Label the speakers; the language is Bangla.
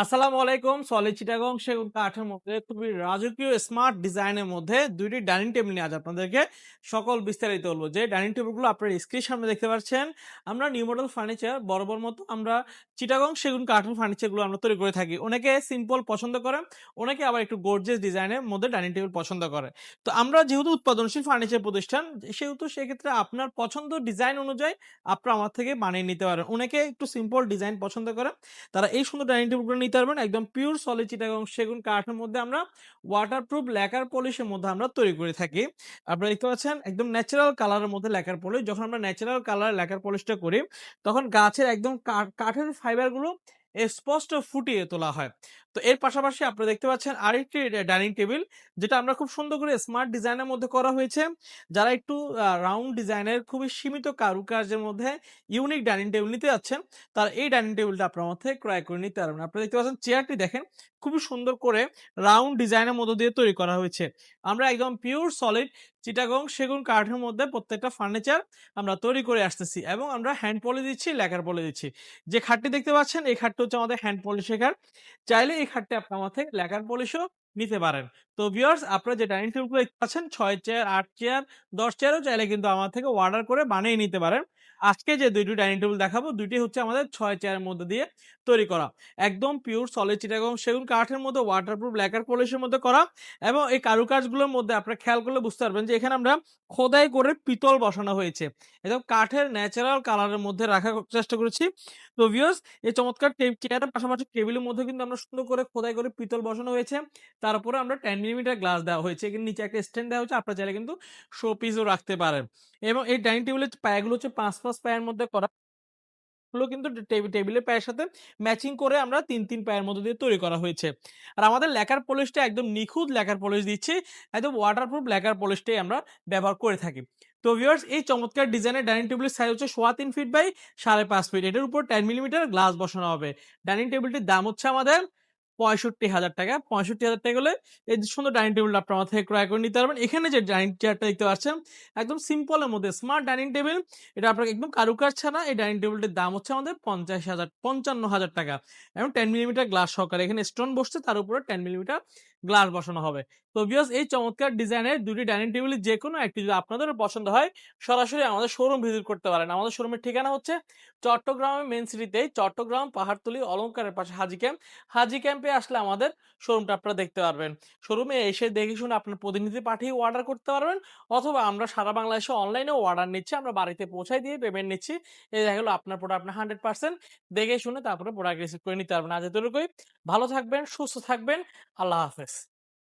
Speaker 1: আসসালামু আলাইকুম, সলিড চিটাগং, সেগুন কাঠের মধ্যে খুবই রাজকীয় স্মার্ট ডিজাইনের মধ্যে দুইটি ডাইনিং টেবিল নিয়ে আজ আপনাদেরকে সকল বিস্তারিত বলব। যে ডাইনিং টেবিলগুলো আপনার স্ক্রিন সামনে দেখতে পাচ্ছেন, আমরা নিউ মডেল ফার্নিচার বড় মতো আমরা চিটাগং সেগুন কাঠের ফার্নিচারগুলো আমরা তৈরি করে থাকি। অনেকে সিম্পল পছন্দ করে, অনেকে আবার একটু গর্জিয়াস ডিজাইনের মধ্যে ডাইনিং টেবিল পছন্দ করে। তো আমরা যেহেতু উৎপাদনশীল ফার্নিচার প্রতিষ্ঠান, সেহেতু সেক্ষেত্রে আপনার পছন্দ ডিজাইন অনুযায়ী আপনারা আমার থেকে বানিয়ে নিতে পারেন। অনেকে একটু সিম্পল ডিজাইন পছন্দ করে, তারা এই সুন্দর ডাইনিং টেবিলগুলো নিতে পারবেন একদম পিওর সলিড চিটাগং সেগুন কাঠের মধ্যে আমরা ওয়াটারপ্রুফ ল্যাকার পলিশের মধ্যে আমরা তৈরি করে থাকি। আপনারা দেখতে পাচ্ছেন একদম ন্যাচারাল কালারের মধ্যে ল্যাকার পলিশ যখন আমরা ন্যাচারাল কালার ল্যাকার পলিশটা করি, তখন গাছের একদম কাঠ- কাঠের ফাইবারগুলো স্পষ্ট ফুটিয়ে তোলা হয়। তো এর পাশাপাশি আপনারা দেখতে পাচ্ছেন আরেকটি ডাইনিং টেবিল, যেটা আমরা খুব সুন্দর করে স্মার্ট ডিজাইনের মধ্যে করা হয়েছে। যারা একটু রাউন্ড ডিজাইনের খুবই সীমিত কারুকার্যের মধ্যে ইউনিক ডাইনিং টেবিল নিতে যাচ্ছেন, তার এই ডাইনিং টেবিলটা আপনার মধ্যে ক্রয় করে নিতে পারবেন। আপনারা দেখতে পাচ্ছেন চেয়ারটি দেখেন, খুবই সুন্দর করে রাউন্ড ডিজাইনের মধ্য দিয়ে তৈরি করা হয়েছে। আমরা একদম পিওর সলিড চিটাগং, সেগুন কাঠের মধ্যে প্রত্যেকটা ফার্নিচার আমরা তৈরি করে আসতেছি এবং আমরা হ্যান্ড পলি দিচ্ছি লেখার পলি দিচ্ছি। যে খাটটি দেখতে পাচ্ছেন, এই খাটটি হচ্ছে আমাদের হ্যান্ড পলিশ শেখার। চাইলে এই খাটটি আপনি আমার থেকে লেখার পলিশও নিতে পারেন। তো ভিউয়ার্স আপনারা যে ডাইনিং টেবিলগুলো দেখতে পাচ্ছেন, ছয় চেয়ার আট চেয়ার দশ চেয়ারও চাইলে কিন্তু আমার থেকে অর্ডার করে বানিয়ে নিতে পারেন। আজকে যে দুইটি ডাইনিং টেবিল দেখাবো, দুইটি হচ্ছে আমাদের ছয় চেয়ারের মধ্যে দিয়ে তৈরি করা। একদম পিওর সলিড চিটাগং সেগুন কাঠের মধ্যে ওয়াটারপ্রুফ ল্যাকার পলিশের মধ্যে করা এবং এই কারুকাজগুলোর মধ্যে আপনারা খেয়াল করলে বুঝতে পারবেন যে এখানে আমরা খোদাই করে পিতল বসানো হয়েছে। একদম কাঠের ন্যাচারাল কালারের মধ্যে রাখার চেষ্টা করেছি। তো ভিউয়ার্স এই চমৎকার চেয়ারের পাশাপাশি টেবিলের মধ্যে কিন্তু আমরা সুন্দর করে খোদাই করে পিতল বসানো হয়েছে। তারপরে আমরা টেন মিলিমিটার গ্লাস দেওয়া হয়েছে। এখানে নিচে একটা স্ট্যান্ড দেওয়া হয়েছে। আপনারা চাইলে কিন্তু শো পিসও রাখতে পারেন। এবং এই ডাইনিং টেবিলের পায়াগুলো হচ্ছে পাঁচ পাঁচ পায়ের মধ্যে করা গুলো কিন্তু টেবিল টেবিলের পায়ের সাথে ম্যাচিং করে আমরা তিন তিন পায়ের মধ্যে দিয়ে তৈরি করা হয়েছে। আর আমাদের লেখার পলিশটা একদম নিখুঁত লেখার পলিশ দিচ্ছি, একদম ওয়াটারপ্রুফ লেখার পলিশটাই আমরা ব্যবহার করে থাকি। তো ভিউয়ার্স এই চমৎকার ডিজাইনের ডাইনিং টেবিলের সাইজ হচ্ছে সোয়া তিন ফিট বাই সাড়ে পাঁচ ফিট এটার উপর টেন মিলিমিটার গ্লাস বসানো হবে। ডাইনিং টেবিলটির দাম হচ্ছে আমাদের পঁয়ষট্টি হাজার টাকা। পঁয়ষট্টি হাজার টাকা হলে এই সুন্দর ডাইনিং টেবিলটা আপনার থেকে ক্রয় করে নিতে পারবেন। এখানে যে ডাইনিং চেয়ারটা দেখতে পাচ্ছেন, একদম সিম্পলের মধ্যে স্মার্ট ডাইনিং টেবিল এটা আপনাকে একদম কারুকার ছাড়া এই ডাইনিং টেবিলটির দাম হচ্ছে আমাদের পঞ্চাশ হাজার, পঞ্চান্ন হাজার টাকা। এবং টেন মিলিমিটার গ্লাস সহকারে এখানে স্টোন বসছে, তার উপরে টেন মিলিমিটার গ্লাস বসানো হবে। তো বিয়স এই চমৎকার ডিজাইনের দুটি ডাইনিং টেবিল যে কোনো একটি যদি আপনাদের পছন্দ হয়, সরাসরি আমাদের শোরুম ভিজিট করতে পারেন। আমাদের শোরুমের ঠিকানা হচ্ছে চট্টগ্রামের মেন সিটিতে চট্টগ্রাম পাহাড়তলি অলঙ্কারের পাশে হাজি ক্যাম্প হাজি ক্যাম্পে আসলে আমাদের শোরুমটা আপনারা দেখতে পারবেন। শোরুমে এসে দেখে শুনে আপনার প্রতিনিধি পাঠিয়ে অর্ডার করতে পারবেন অথবা আমরা সারা বাংলাদেশে অনলাইনেও অর্ডার নিচ্ছি, আমরা বাড়িতে পৌঁছাই দিয়ে পেমেন্ট নিচ্ছি। এই দেখা গেলো আপনার প্রোডাক্ট আপনি হান্ড্রেড পার্সেন্ট দেখে শুনে তারপরে প্রোডাক্ট রিসিভ করে নিতে পারবেন। আজ এতটুকুই। ভালো থাকবেন, সুস্থ থাকবেন। আল্লাহ হাফেজ।